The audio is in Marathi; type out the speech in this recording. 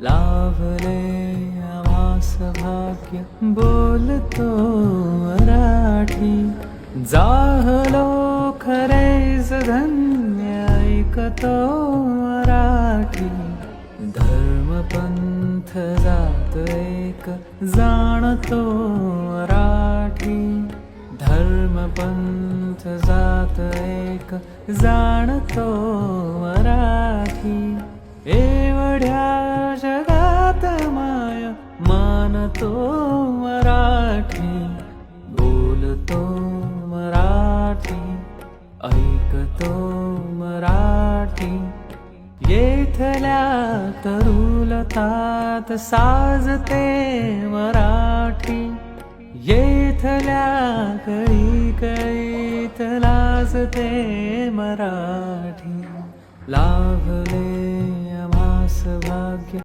लाभले आवास भाग्य बोलतो मराठी. जाहलो खरेच धन्य ऐकतो मराठी. धर्मपंथ जात एक जाणतो मराठी. धर्मपंथ जात एक जाणतो मानतो मराठी बोलतो मराठी ऐकतो मराठी. येथल्या तरुलतात साजते मराठी. येथल्या कळी कळीत लाजते मराठी. लाभले